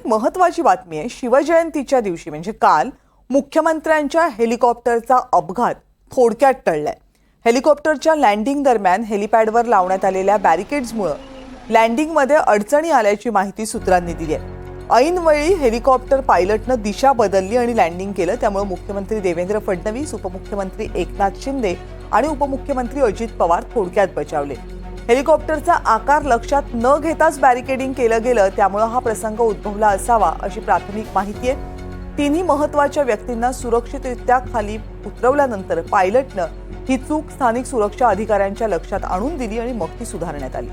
एक महत्वाची बातमी आहे. शिवजयंतीच्या दिवशी म्हणजे काल मुख्यमंत्र्यांच्या हेलिकॉप्टरचा अपघात थोडक्यात टळलाय. हेलिकॉप्टरच्या लँडिंग दरम्यान हेलिपॅडवर लावण्यात आलेल्या बॅरिकेड्समुळे लँडिंगमध्ये अडचणी आल्याची माहिती सूत्रांनी दिली आहे. ऐनवेळी हेलिकॉप्टर पायलटनं दिशा बदलली आणि लँडिंग केलं. त्यामुळे मुख्यमंत्री देवेंद्र फडणवीस उपमुख्यमंत्री एकनाथ शिंदे आणि उपमुख्यमंत्री अजित पवार थोडक्यात बचावले. हेलिकॉप्टरचा आकार लक्षात न घेताच बॅरिकेडिंग केलं गेलं त्यामुळे हा प्रसंग उद्भवला असावा अशी प्राथमिक माहिती आहे. तिन्ही महत्त्वाच्या व्यक्तींना सुरक्षितरित्या खाली उतरवल्यानंतर पायलटनं ही चूक स्थानिक सुरक्षा अधिकाऱ्यांच्या लक्षात आणून दिली आणि मग ती सुधारण्यात आली.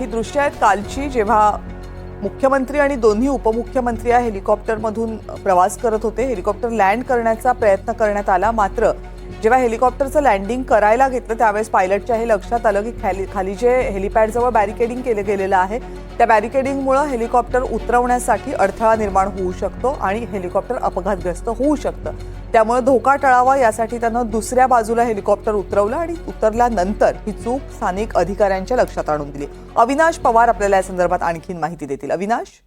ही दृश्य आहेत कालची जेव्हा मुख्यमंत्री आणि दोन्ही उपमुख्यमंत्री या हेलिकॉप्टरमधून प्रवास करत होते. हेलिकॉप्टर लँड करण्याचा प्रयत्न करण्यात आला. मात्र जेव्हा हेलिकॉप्टरचं लँडिंग करायला घेतलं त्यावेळेस पायलटच्या हे लक्षात आलं की खाली खाली जे हेलिपॅडजवळ बॅरिकेडिंग केलं गेलेलं आहे त्या बॅरिकेडिंगमुळे हेलिकॉप्टर उतरवण्यासाठी अडथळा निर्माण होऊ शकतो आणि हेलिकॉप्टर अपघातग्रस्त होऊ शकतं. त्यामुळे धोका टळावा यासाठी त्यानं दुसऱ्या बाजूला हेलिकॉप्टर उतरवलं आणि उतरल्यानंतर ही चूक स्थानिक अधिकाऱ्यांच्या लक्षात आणून दिली. अविनाश पवार आपल्याला या संदर्भात आणखीन माहिती देतील. अविनाश?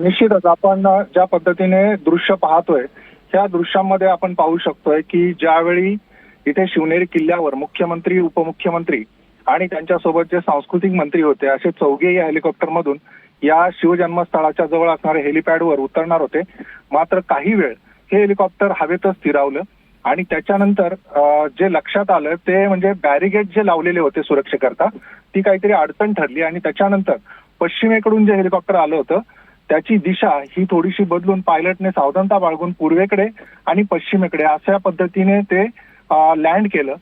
निश्चितच आपण ज्या पद्धतीने दृश्य पाहतोय त्या दृश्यामध्ये आपण पाहू शकतोय की ज्यावेळी इथे शिवनेरी किल्ल्यावर मुख्यमंत्री उपमुख्यमंत्री आणि त्यांच्यासोबत जे सांस्कृतिक मंत्री होते असे चौघे या हेलिकॉप्टरमधून या शिवजन्मस्थळाच्या जवळ असणाऱ्या हेलिपॅडवर उतरणार होते. मात्र काही वेळ हे हेलिकॉप्टर हवेतच स्थिरावलं आणि त्याच्यानंतर जे लक्षात आलं ते म्हणजे बॅरिगेट जे लावलेले होते सुरक्षेकरता ती काहीतरी अडचण ठरली आणि त्याच्यानंतर पश्चिमेकडून जे हेलिकॉप्टर आलं होतं त्याची दिशा ही थोडीशी बदलून पायलटने सावधानता बाळगून पूर्वेकडे आणि पश्चिमेकडे अशा पद्धतीने ते लँड केलं.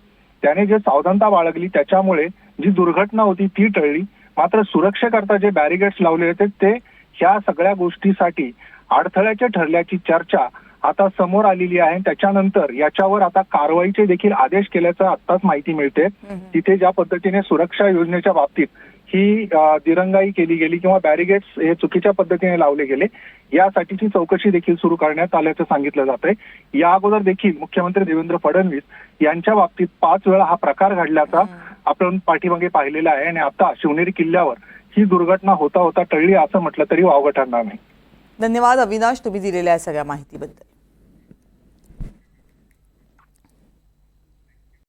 त्याने जे सावधानता बाळगली त्याच्यामुळे जी दुर्घटना होती ती टळली. मात्र सुरक्षेकरता जे बॅरिगेड्स लावले होते ते ह्या सगळ्या गोष्टीसाठी अडथळ्याचे ठरल्याची चर्चा आता समोर आलेली आहे. त्याच्यानंतर याच्यावर आता कारवाईचे देखील आदेश केल्याचं आत्ताच माहिती मिळते. तिथे ज्या पद्धतीने सुरक्षा योजनेच्या बाबतीत ही दिरंगाई केली गेली किंवा बॅरिगेड्स हे चुकीच्या पद्धतीने लावले गेले यासाठीची चौकशी देखील सुरू करण्यात आल्याचं सांगितलं जात आहे या अगोदर देखील मुख्यमंत्री देवेंद्र फडणवीस यांच्या बाबतीत पाच वेळा हा प्रकार घडल्याचा आपण पाठीमागे पाहिलेलं आहे आणि आता शिवनेरी किल्ल्यावर ही दुर्घटना होता होता टळली असं म्हटलं तरी वावगं ठरणार नाही. धन्यवाद अविनाश तुम्ही दिलेल्या सगळ्या माहितीबद्दल.